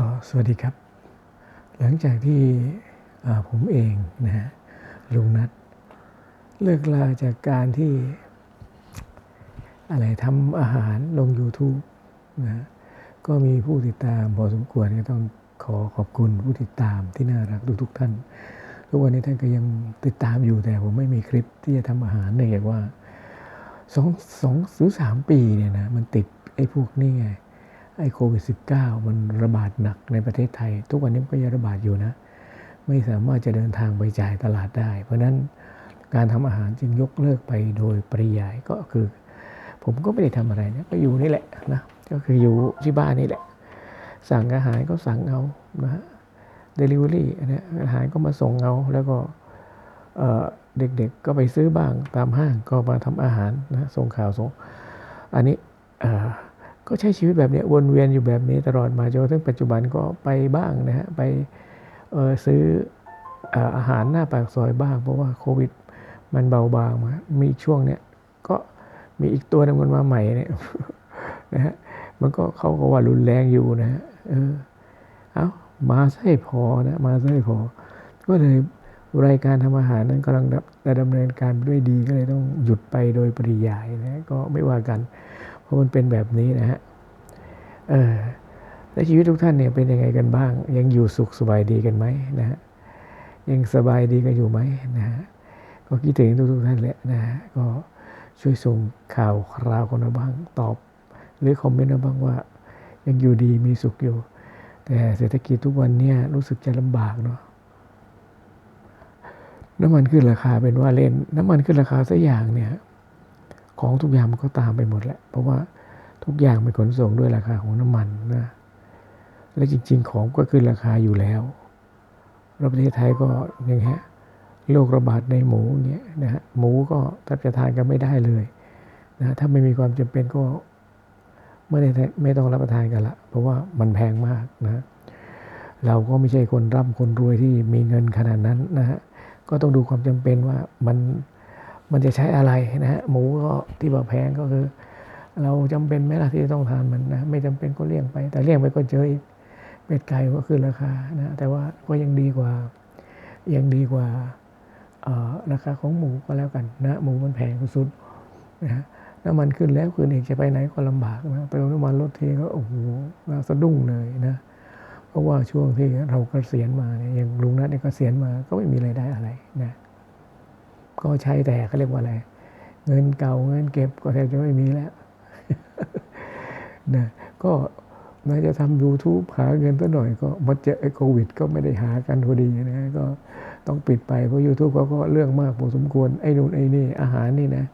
ก็สวัสดีครับ หลังจากที่ผมเองนะฮะลุงนัดเลิกลาจากการที่ อะไรทำอาหารลง YouTube นะก็มีผู้ติดตามพอสมควรก็ต้องขอขอบคุณผู้ติดตามที่น่ารักทุกๆท่าน ทุกวันนี้ท่านก็ยังติดตามอยู่แต่ผมไม่มีคลิปที่จะทำอาหารเนื่องจากว่าสองสองหรือสามปีเนี่ยนะมันติดไอ้พวกนี้ไง ไอ้โควิด -19 มันระบาดหนักในประเทศไทย ทุกวันนี้ก็ยังระบาดอยู่นะ ไม่สามารถจะเดินทางไปจ่ายตลาดได้ เพราะนั้นการทำอาหารจึงยกเลิกไปโดยปริยายก็คือ ผมก็ไม่ได้ทำอะไรนะก็อยู่นี่แหละนะก็คืออยู่ที่บ้านนี่แหละ สั่งอาหารก็สั่งเอานะฮะเดลิเวอรี่นะอาหารก็มาส่งเอาแล้วก็เด็กๆก็ไปซื้อบ้างตามห้างก็มาทำอาหารนะส่งข่าวส่งอันนี้ ก็ใช้ชีวิตแบบนี้วนเวียนอยู่แบบนี้ตลอดมาจนถึงปัจจุบันก็ไปบ้างนะฮะไปซื้ออาหารหน้าปากซอยบ้าง เพราะว่าโควิดมันเบาบางมา มีช่วงเนี้ยก็มีอีกตัวนึงมันมาใหม่เนี่ยนะฮะมันก็เขาก็ว่ารุนแรงอยู่นะฮะเออเอามาใส่พอนะมาใส่พอ ก็เลยรายการทำอาหารนั้นกำลังดำเนินการด้วยดีก็เลยต้องหยุดไปโดยปริยายนะก็ไม่ว่ากัน เพราะมันเป็นแบบนี้นะฮะเออแล้วชีวิตทุกท่านเนี่ยเป็นยังไงกันบ้าง ยังอยู่สุขสบายดีกันไหมนะฮะยังสบายดีกันอยู่ไหมนะฮะก็คิดถึงทุกทุกท่านแหละนะฮะก็ช่วยส่งข่าวคราวกันมาบ้างตอบ หรือคอมเมนต์มาบ้างว่า ยังอยู่ดีมีสุขอยู่ แต่เศรษฐกิจทุกวันเนี่ยรู้สึกจะลำบากเนาะน้ำมันขึ้นราคาเป็นว่าเล่น น้ำมันขึ้นราคาสักอย่างเนี่ย ของทุกอย่างมันก็ตามไปหมดแหละ เพราะว่าทุกอย่างมันขนส่งด้วยราคาของน้ำมันนะ และจริง ๆ ของก็ขึ้นราคาอยู่แล้วเราประเทศไทยก็อย่างเงี้ยโรคระบาดในหมูเงี้ยนะฮะหมูก็แทบจะทานกันไม่ได้เลยนะถ้าไม่มีความจำเป็นก็ไม่ได้ไม่ต้องรับประทานกันละ เพราะว่ามันแพงมากนะเราก็ไม่ใช่คนร่ำคนรวยที่มีเงินขนาดนั้นนะฮะก็ต้องดูความจำเป็นว่ามัน มันจะใช้อะไรนะฮะหมูก็ที่บอกแพงก็คือ เราจำเป็นไหมล่ะที่จะต้องทานมันนะไม่จำเป็นก็เลี่ยงไป แต่เลี่ยงไปก็เจออีกเป็ดไก่ก็ขึ้นราคานะแต่ว่าก็ยังดีกว่ายังดีกว่าราคาของหมูก็แล้วกันนะหมูมันแพงสุดนะฮะน้ำมันขึ้นแล้วคืนอีกจะไปไหนก็ลำบากนะเติมน้ำมันรถทีก็โอ้โหสะดุ้งเลยนะเพราะว่าช่วงที่เราเกษียณมาเนี่ยอย่างลุงนัทเนี่ยเกษียณมาก็ไม่มีไรายได้อะไรนะ ก็ใช้แต่เขาเรียกว่าอะไร เงินเก่าเงินเก็บก็แทบจะไม่มีแล้วนะก็น่าจะทำยูทูบหาเงินตัวหน่อยก็มาเจอไอ้โควิด ก็ไม่ได้หากันพอดีนะก็ต้องปิดไป เพราะ YouTube เขาก็เรื่องมากพอสมควร ไอ้นู่นไอ้นี่ อาหารนี่นะ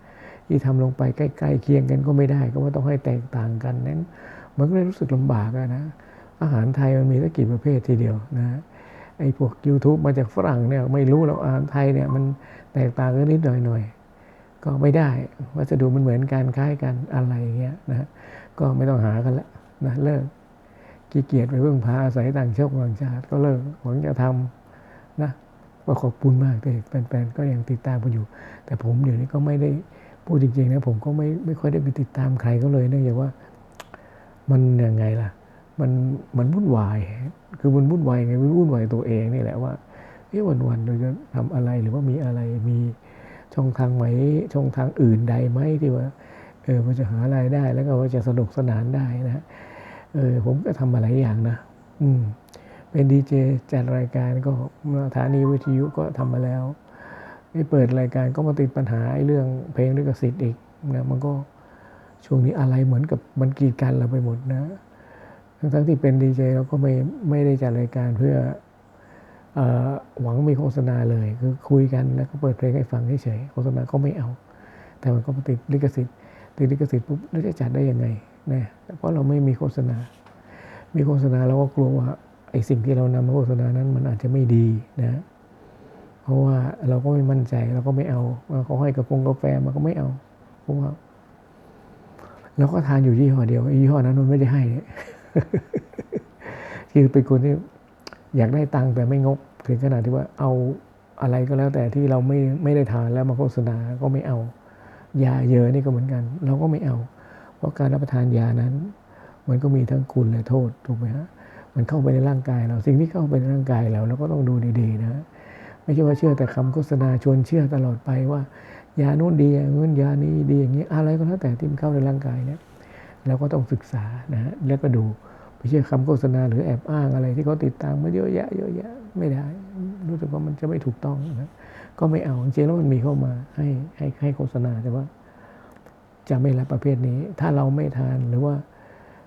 ที่ทำลงไปใกล้ๆเคียงกันก็ไม่ได้ ก็ว่าต้องให้แตกต่างกันนั้น มันก็เลยรู้สึกลำบากนะ อาหารไทยมันมีสักกี่ประเภททีเดียวนะ อ้พวก YouTube มาจากฝรั่งเนี่ยไม่รู้แล้วอาหารไทยเนี่ยมันแตกต่างกันนิดหน่อยหน่อยก็ไม่ได้วัสดุมันเหมือนกันคล้ายกันอะไรอย่างเงี้ยนะก็ไม่ต้องหากันละนะเลิกขี้เกียจไปเพิ่งพาอาศัยต่างชาติต่างชาติก็เลิกหวังจะทำนะก็ขอบคุณมากที่แฟนๆก็ยังติดตามผมอยู่ แต่ผมเดี๋ยวนี้ก็ไม่ได้พูดจริงๆนะผมก็ไม่ไม่ค่อยได้ไปติดตามใครก็เลยเนื่องจากว่า มันยังไงล่ะ มันมันวุ่นวาย คือมันวุ่นวายไงมันวุ่นวายตัวเองนี่แหละว่าเอ๊ะวันๆเราจะทำอะไรหรือว่ามีอะไรมีช่องทางไหมช่องทางอื่นใดไหมที่ว่าเออมันจะหารายได้ แล้วก็ว่าจะสนุกสนานได้นะเออผมก็ทำมาหลายอย่างนะ อืม เป็นดีเจจัดรายการก็สถานีวิทยุก็ทำมาแล้วไม่เปิดรายการก็มาติดปัญหาเรื่องเพลงลิขสิทธิ์อีกนะมันก็ช่วงนี้อะไรเหมือนกับมันกีดกันเราไปหมดนะ ทั้งที่เป็นดีเจเราก็ไม่ไม่ได้จัดรายการเพื่อหวังมีโฆษณาเลย คือคุยกันแล้วก็เปิดเพลงให้ฟังเฉยโฆษณาก็ไม่เอา แต่มันก็ติดลิขสิทธิ์ติดลิขสิทธิ์ปุ๊บแล้วจะจัดได้ยังไงนะเพราะเราไม่มีโฆษณา มีโฆษณาเราก็กลัวว่าไอ้สิ่งที่เรานำมาโฆษณานั้นมันอาจจะไม่ดีนะเพราะว่าเราก็ไม่มั่นใจเราก็ไม่เอาเขาให้กระพงกาแฟมาก็ไม่เอาเพราะว่าเราก็ทานอยู่ยี่ห้อเดียวยี่ห้อนั้นมันไม่ได้ให้ คือเป็นคนที่อยากได้ตังค์แต่ไม่งก ถึงขนาดที่ว่าเอาอะไรก็แล้วแต่ที่เราไม่ไม่ได้ทานแล้วมาโฆษณาก็ไม่เอา ยาเยอะนี่ก็เหมือนกัน เราก็ไม่เอา เพราะการรับประทานยานั้น มันก็มีทั้งคุณและโทษถูกไหมฮะมันเข้าไปในร่างกายเราสิ่งที่เข้าไปในร่างกายเราเราก็ต้องดูดีๆนะ ไม่ใช่ว่าเชื่อแต่คำโฆษณาชวนเชื่อตลอดไปว่า ยานู้นดีอย่างนู้นยานี้ดีอย่างนี้อะไรก็แล้วแต่ที่มันเข้าในร่างกายเนี่ย เราก็ต้องศึกษานะฮะแล้วก็ดูไม่ใช่คำโฆษณาหรือแอบอ้างอะไรที่เขาติดตามมาเยอะแยะเยอะแยะไม่ได้ รู้สึกว่ามันจะไม่ถูกต้องนะก็ไม่เอาจริงๆแล้วมันมีเข้ามาให้ให้ให้โฆษณาแต่ว่า จะไม่รับประเภทนี้ ถ้าเราไม่ทานหรือว่า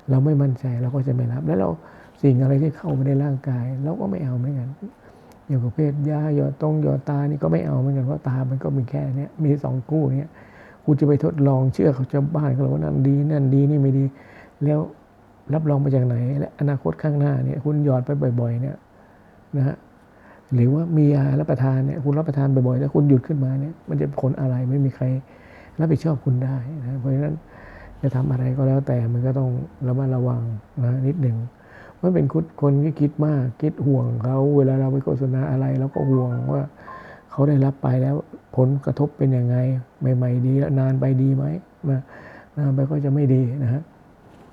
เราไม่มั่นใจเราก็จะไม่รับ แล้วเราสิ่งอะไรที่เข้าไปในร่างกายเราก็ไม่เอาเหมือนกันอย่างประเภทยาหยอดตรงหยอดตานี่ก็ไม่เอาเหมือนกันเพราะตามันก็มีแค่นี้มีสองกู้เนี้ย กูจะไปทดลองเชื่อเขาจะบ้านเขาว่านั่นดีนั่นดีนี่ไม่ดี แล้วรับรองมาจากไหน และอนาคตข้างหน้าเนี่ยคุณหยอดไปบ่อย ๆ เนี่ยนะฮะหรือว่ามียารับประทานเนี่ยคุณรับประทานบ่อยๆแล้วคุณหยุดขึ้นมาเนี่ยมันจะผลอะไรไม่มีใครรับผิดชอบคุณได้นะเพราะฉะนั้นจะทำอะไรก็แล้วแต่มันก็ต้องระมัดระวังนะนิดหนึ่งมันเป็นคนที่คิดมากคิดห่วงเขาเวลาเราไปโฆษณาอะไรเราก็ห่วงว่า เขาได้รับไปแล้วผลกระทบเป็นยังไง ใหม่ ๆ ดีแล้วนานไปดีไหมนะนานไปก็จะไม่ดีนะฮะ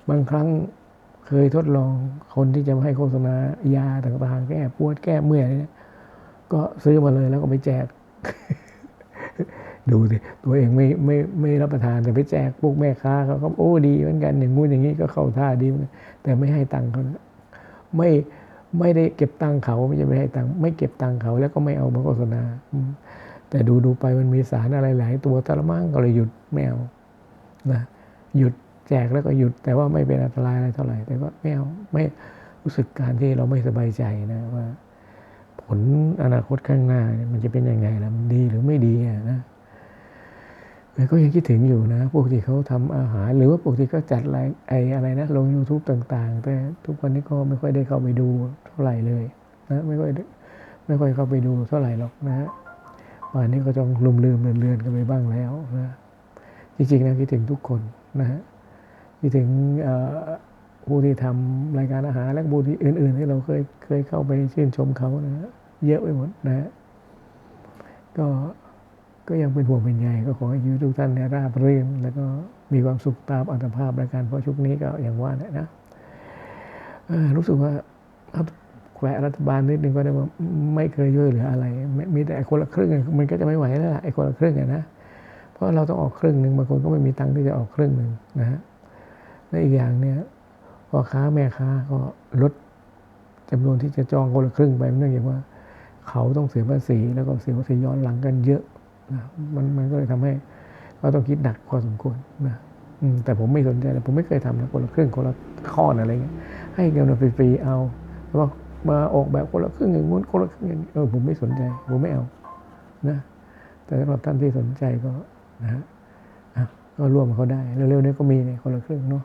บางครั้งเคยทดลองคนที่จะให้โฆษณายาต่างๆ แก้ปวดแก้เมื่อยเนี่ยก็ซื้อมาเลยแล้วก็ไปแจก ดูสิตัวเองไม่ไม่ไม่รับประทานแต่ไปแจกพวกแม่ค้าเขาก็โอ้ดีเหมือนกันอย่างงู้นอย่างนี้ก็เข้าท่าดีแต่ไม่ให้ตังค์เขานะไม่ ไม่ได้เก็บตังเขาไม่ใช่ไม่ให้ตังไม่เก็บตังเขา แล้วก็ไม่เอามาโฆษณาแต่ดูดูไปมันมีสารอะไรหลายตัวตะละมั่งก็เลยหยุดไม่เอานะหยุดแจกแล้วก็หยุด แต่ว่าไม่เป็นอันตรายอะไรเท่าไหร่ แต่ก็ไม่เอาไม่รู้สึกการที่เราไม่สบายใจนะว่า ผลอนาคตข้างหน้าเนี่ยมันจะเป็นยังไงล่ะมันดีหรือไม่ดีนะ ก็ยังคิดถึงอยู่นะ พวกที่เขาทำอาหาร หรือว่าพวกที่เขาจัดอะไรไออะไรนะ ลง YouTube ต่าง ๆ แต่ทุกวันนี้ก็ไม่ค่อยได้เข้าไปดูเท่าไหร่เลยนะไม่ค่อยไม่ค่อยเข้าไปดูเท่าไหร่หรอกนะฮะป่านนี้ก็ต้องลืมลืมเลือนเลือนๆกันไปบ้างแล้วนะจริงๆนะคิดถึงทุกคนนะฮะคิดถึงผู้ที่ทำรายการอาหารและผู้ที่อื่น ๆ ที่เราเคยเคยเข้าไปชื่นชมเขานะฮะเยอะไปหมดนะฮะก็ ก็ยังเป็นห่วงเป็นใยก็ขอให้ชีวิตทุกท่านเนี่ยราบรื่น แล้วก็มีความสุขตามอัตภาพรายการเพราะชุกนี้ก็อย่างว่าเนี่ยนะรู้สึกว่าครับแขวะรัฐบาลนิดนึงก็ได้ว่าไม่เคยช่วยเหลืออะไรไม่มีแต่ไอ้คนละครึ่งอะมันก็จะไม่ไหวแล้วล่ะไอ้คนละครึ่งอะนะเพราะเราต้องออกครึ่งหนึ่งบางคนก็ไม่มีตังค์ที่จะออกครึ่งหนึ่งนะฮะและอีกอย่างเนี่ยพ่อค้าแม่ค้าก็ลดจำนวนที่จะจองคนละครึ่งไปเนื่องจากว่า เขาต้องเสียภาษีแล้วก็เสียภาษีย้อนหลังกันเยอะ นะมันมันก็เลยทำให้เขาต้องคิดหนักพอสมควรนะแต่ผมไม่สนใจผมไม่เคยทำนะคนละครึ่งคนละข้อนอะไรเงี้ยให้เงินฟรีๆเอาแต่ว่ามาออกแบบคนละครึ่งอย่างงู้นคนละครึ่งอย่างนี้เออผมไม่สนใจผมไม่เอานะแต่สำหรับท่านที่สนใจก็นะฮะก็ร่วมเขาได้เร็วๆนี้ก็มีเนี่ยคนละครึ่งเนาะ